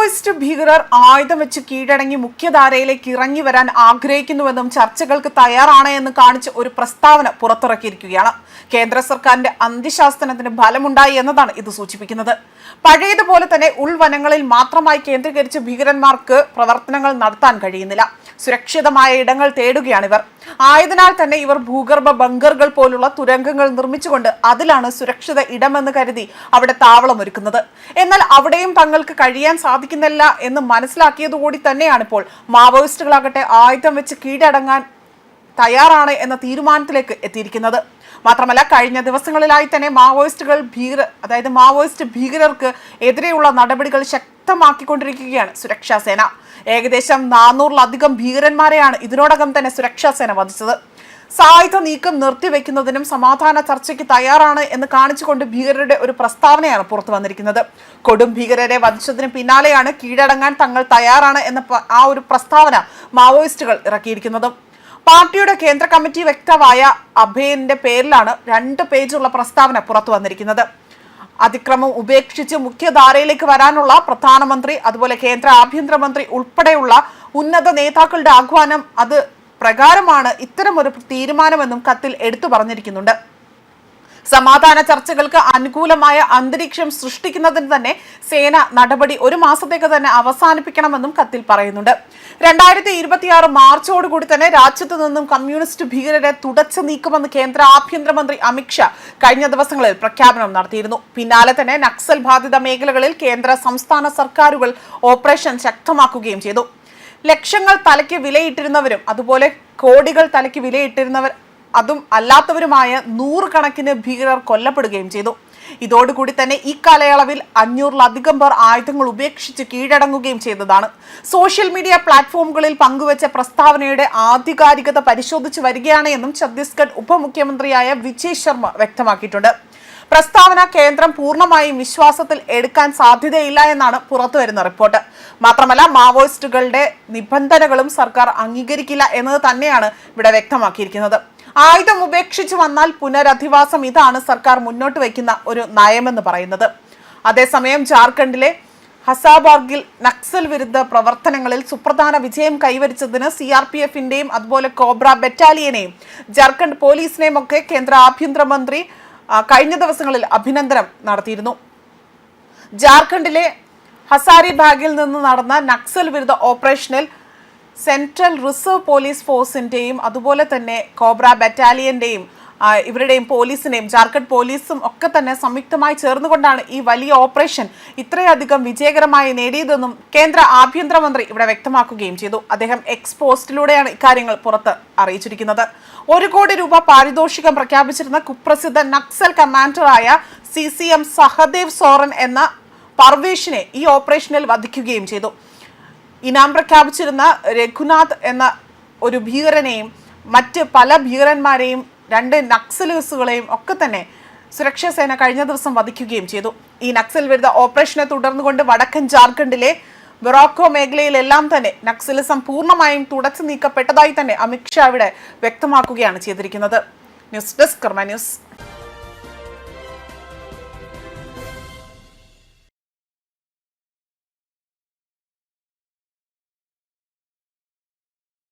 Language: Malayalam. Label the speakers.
Speaker 1: മാവോയിസ്റ്റ് ഭീകരർ ആയുധം വെച്ച് കീഴടങ്ങി മുഖ്യധാരയിലേക്ക് ഇറങ്ങി വരാൻ ആഗ്രഹിക്കുന്നുവെന്നും ചർച്ചകൾക്ക് തയ്യാറാണ് എന്ന് കാണിച്ച് ഒരു പ്രസ്താവന പുറത്തിറക്കിയിരിക്കുകയാണ്. കേന്ദ്ര സർക്കാരിന്റെ അന്ത്യശാസനത്തിന് ഫലമുണ്ടായി എന്നതാണ് ഇത് സൂചിപ്പിക്കുന്നത്. പഴയതുപോലെ തന്നെ ഉൾവനങ്ങളിൽ മാത്രമായി കേന്ദ്രീകരിച്ച് ഭീകരന്മാർക്ക് പ്രവർത്തനങ്ങൾ നടത്താൻ കഴിയുന്നില്ല. സുരക്ഷിതമായ ഇടങ്ങൾ തേടുകയാണിവർ ആയതിനാൽ തന്നെ ഇവർ ഭൂഗർഭ ബങ്കറുകൾ പോലുള്ള തുരങ്കങ്ങൾ നിർമ്മിച്ചുകൊണ്ട് അതിലാണ് സുരക്ഷിത ഇടമെന്ന് കരുതി അവിടെ താവളമൊരുക്കുന്നത്. എന്നാൽ അവിടെയും തങ്ങൾക്ക് കഴിയാൻ സാധിക്കുന്നില്ല എന്ന് മനസ്സിലാക്കിയതുകൂടി തന്നെയാണ് ഇപ്പോൾ മാവോയിസ്റ്റുകളാകട്ടെ ആയുധം വെച്ച് കീഴടങ്ങാൻ തയ്യാറാണ് എന്ന തീരുമാനത്തിലേക്ക് എത്തിയിരിക്കുന്നത്. മാത്രമല്ല കഴിഞ്ഞ ദിവസങ്ങളിലായി തന്നെ മാവോയിസ്റ്റുകൾ ഭീകര അതായത് മാവോയിസ്റ്റ് ഭീകരർക്ക് എതിരെയുള്ള നടപടികൾ ശക്തമാക്കിക്കൊണ്ടിരിക്കുകയാണ് സുരക്ഷാ സേന ഏകദേശം നാനൂറിലധികം ഭീകരന്മാരെയാണ് ഇതിനോടകം തന്നെ സുരക്ഷാ സേന വധിച്ചത്. സായുധ നീക്കം നിർത്തിവെക്കുന്നതിനും സമാധാന ചർച്ചയ്ക്ക് തയ്യാറാണ് എന്ന് കാണിച്ചുകൊണ്ട് ഭീകരരുടെ ഒരു പ്രസ്താവനയാണ് പുറത്തു വന്നിരിക്കുന്നത്. കൊടും ഭീകരരെ വധിച്ചതിന് പിന്നാലെയാണ് കീഴടങ്ങാൻ തങ്ങൾ തയ്യാറാണ് എന്ന ആ ഒരു പ്രസ്താവന മാവോയിസ്റ്റുകൾ ഇറക്കിയിരിക്കുന്നത്. പാർട്ടിയുടെ കേന്ദ്ര കമ്മിറ്റി വ്യക്തമായ അഭയന്റെ പേരിലാണ് രണ്ട് പേജുള്ള പ്രസ്താവന പുറത്തു വന്നിരിക്കുന്നത്. അതിക്രമം ഉപേക്ഷിച്ച് മുഖ്യധാരയിലേക്ക് വരാനുള്ള പ്രധാനമന്ത്രി അതുപോലെ കേന്ദ്ര ആഭ്യന്തരമന്ത്രി ഉൾപ്പെടെയുള്ള ഉന്നത നേതാക്കളുടെ ആഹ്വാനം അത് പ്രകാരമാണ്. ഇത്തരമൊരു തീരുമാനമെന്നും കത്തിൽ എടുത്തു പറഞ്ഞിരിക്കുന്നുണ്ട്. സമാധാന ചർച്ചകൾക്ക് അനുകൂലമായ അന്തരീക്ഷം സൃഷ്ടിക്കുന്നതിന് തന്നെ സേന നടപടി ഒരു മാസത്തേക്ക് തന്നെ അവസാനിപ്പിക്കണമെന്നും കത്തിൽ പറയുന്നുണ്ട്. രണ്ടായിരത്തി ഇരുപത്തിയാറ് മാർച്ചോടുകൂടി തന്നെ രാജ്യത്തു നിന്നും കമ്മ്യൂണിസ്റ്റ് ഭീകരരെ തുടച്ചു നീക്കുമെന്ന് കേന്ദ്ര ആഭ്യന്തരമന്ത്രി അമിത്ഷാ കഴിഞ്ഞ ദിവസങ്ങളിൽ പ്രഖ്യാപനം നടത്തിയിരുന്നു. പിന്നാലെ തന്നെ നക്സൽ ബാധിത മേഖലകളിൽ കേന്ദ്ര സംസ്ഥാന സർക്കാരുകൾ ഓപ്പറേഷൻ ശക്തമാക്കുകയും ചെയ്തു. ലക്ഷങ്ങൾ തലയ്ക്ക് വിലയിട്ടിരുന്നവരും അതുപോലെ കോടികൾ തലയ്ക്ക് വിലയിട്ടിരുന്നവർ അതും അല്ലാത്തവരുമായ നൂറുകണക്കിന് ഭീകരർ കൊല്ലപ്പെടുകയും ചെയ്തു. ഇതോടുകൂടി തന്നെ ഈ കാലയളവിൽ അഞ്ഞൂറിലധികം പേർ ആയുധങ്ങൾ ഉപേക്ഷിച്ച് കീഴടങ്ങുകയും ചെയ്തതാണ്. സോഷ്യൽ മീഡിയ പ്ലാറ്റ്ഫോമുകളിൽ പങ്കുവച്ച പ്രസ്താവനയുടെ ആധികാരികത പരിശോധിച്ചു വരികയാണ് എന്നും ഛത്തീസ്ഗഡ് ഉപമുഖ്യമന്ത്രിയായ വിജയ് ശർമ്മ വ്യക്തമാക്കിയിട്ടുണ്ട്. പ്രസ്താവന കേന്ദ്രം പൂർണമായും വിശ്വാസത്തിൽ എടുക്കാൻ സാധ്യതയില്ല എന്നാണ് പുറത്തുവരുന്ന റിപ്പോർട്ട്. മാത്രമല്ല മാവോയിസ്റ്റുകളുടെ നിബന്ധനകളും സർക്കാർ അംഗീകരിക്കില്ല എന്നത് തന്നെയാണ് ഇവിടെ വ്യക്തമാക്കിയിരിക്കുന്നത്. ആയുധം ഉപേക്ഷിച്ചു വന്നാൽ പുനരധിവാസം ഇതാണ് സർക്കാർ മുന്നോട്ട് വയ്ക്കുന്ന ഒരു നയമെന്ന് പറയുന്നത്. അതേസമയം ജാർഖണ്ഡിലെ ഹസാബാർഗിൽ നക്സൽ വിരുദ്ധ പ്രവർത്തനങ്ങളിൽ സുപ്രധാന വിജയം കൈവരിച്ചതിന് സി ആർ പി എഫിന്റെയും അതുപോലെ കോബ്ര ബറ്റാലിയനെയും ജാർഖണ്ഡ് പോലീസിനെയും ഒക്കെ കേന്ദ്ര ആഭ്യന്തരമന്ത്രി കഴിഞ്ഞ ദിവസങ്ങളിൽ അഭിനന്ദനം നടത്തിയിരുന്നു. ജാർഖണ്ഡിലെ ഹസാരി ഹസാരിബാഗിൽ നിന്ന് നടന്ന നക്സൽ വിരുദ്ധ ഓപ്പറേഷനിൽ സെൻട്രൽ റിസർവ് പോലീസ് ഫോഴ്സിന്റെയും അതുപോലെ തന്നെ കോബ്ര ബറ്റാലിയന്റെയും ഇവരുടെയും പോലീസിനെയും ജാർഖണ്ഡ് പോലീസും ഒക്കെ തന്നെ സംയുക്തമായി ചേർന്നുകൊണ്ടാണ് ഈ വലിയ ഓപ്പറേഷൻ ഇത്രയധികം വിജയകരമായി നേടിയതെന്നും കേന്ദ്ര ആഭ്യന്തരമന്ത്രി ഇവിടെ വ്യക്തമാക്കുകയും ചെയ്തു. അദ്ദേഹം എക്സ് പോസ്റ്റിലൂടെയാണ് ഇക്കാര്യങ്ങൾ പുറത്ത് അറിയിച്ചിരിക്കുന്നത്. ഒരു കോടി രൂപ പാരിതോഷികം പ്രഖ്യാപിച്ചിരുന്ന കുപ്രസിദ്ധ Naxal കമാൻഡറായ C C M Sahadev Soren എന്ന പർവേഷിനെ ഈ ഓപ്പറേഷനിൽ വധിക്കുകയും ചെയ്തു. ഇനാം പ്രഖ്യാപിച്ചിരുന്ന രഘുനാഥ് എന്ന ഒരു ഭീകരനെയും മറ്റ് പല ഭീകരന്മാരെയും രണ്ട് നക്സലേഴ്സുകളെയും ഒക്കെ തന്നെ സുരക്ഷാ സേന കഴിഞ്ഞ ദിവസം വധിക്കുകയും ചെയ്തു. ഈ നക്സൽ വിരുദ്ധ ഓപ്പറേഷനെ തുടർന്നുകൊണ്ട് വടക്കൻ ജാർഖണ്ഡിലെ ബൊറോക്കോ മേഖലയിലെല്ലാം തന്നെ നക്സലിസം പൂർണമായും തുടച്ചു നീക്കപ്പെട്ടതായി തന്നെ അമിത്ഷാ ഇവിടെ വ്യക്തമാക്കുകയാണ് ചെയ്തിരിക്കുന്നത്. News desk Karma news.